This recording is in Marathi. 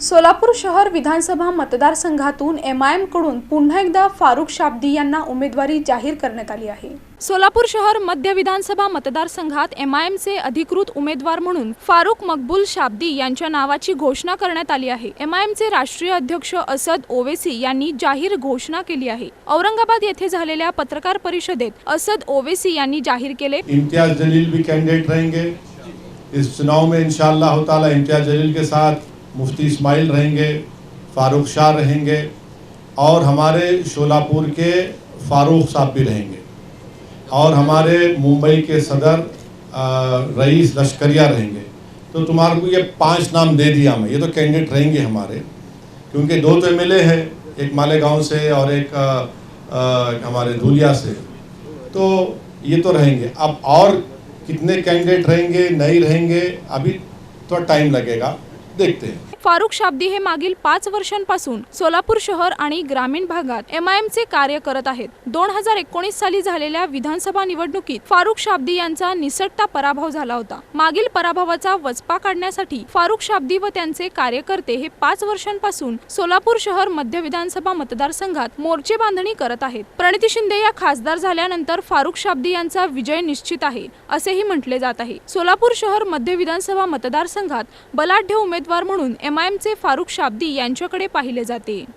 सोलापूर शहर विधानसभा मतदारसंघातून एम आयकडून पुन्हा एकदा फारुख शाब्दी यांना उमेदवारी जाहीर करण्यात आली आहे. सोलापूर शहर मध्य विधानसभा मतदारसंघात एम आय एमचे अधिकृत उमेदवार म्हणून फारुख मकबूल शाब्दी यांच्या नावाची घोषणा करण्यात आली आहे. एम आय एमचे राष्ट्रीय अध्यक्ष असद ओवेसी यांनी जाहीर घोषणा केली आहे. औरंगाबाद येथे झालेल्या पत्रकार परिषदेत असद ओवेसी यांनी जाहीर केले इम्तियाज जलील भी कैंडिडेट रहेंगे। इस चुनाव में इंशाल्लाह ताला इम्तियाज जलील के साथ मुफ्ती इस्माइल रहेंगे फारूक शाह रहेंगे और हमारे शोलापुर के फारूक साहब भी रहेंगे। और हमारे मुंबई के सदर रईस लश्करिया रहेंगे। तो तुम्हारे को ये पाँच नाम दे दिया मैं। ये तो कैंडिडेट रहेंगे हमारे क्योंकि दो तो एम हैं एक मालेगांव से और एक अ, अ, हमारे धुलिया से। तो ये तो रहेंगे। अब और कितने कैंडिडेट रहेंगे नहीं रहेंगे अभी थोड़ा तो टाइम लगेगा। देखते हैं फारुख शाब्दी हे मागील पाच वर्षांपासून सोलापूर शहर आणि ग्रामीण भागात एम आय एमचे कार्य करत आहेत. दोन हजार एकोणीस साली झालेल्या विधानसभा निवडणुकीत फारुख शाब्दी यांचा निसटता पराभव झाला होता. मागील पराभवाचा वचपा काढण्यासाठी फारुख शाब्दी व त्यांचे कार्यकर्ते हे पाच वर्षांपासून सोलापूर शहर मध्य विधानसभा मतदारसंघात मोर्चे बांधणी करत आहेत. प्रणिती शिंदे या खासदार झाल्यानंतर फारुख शाब्दी यांचा विजय निश्चित आहे असेही म्हटले जात आहे. सोलापूर शहर मध्य विधानसभा मतदारसंघात बलाढ्य उमेदवार म्हणून एमआयएमचे फारुख शाब्दी यांच्याकडे पाहिले जाते.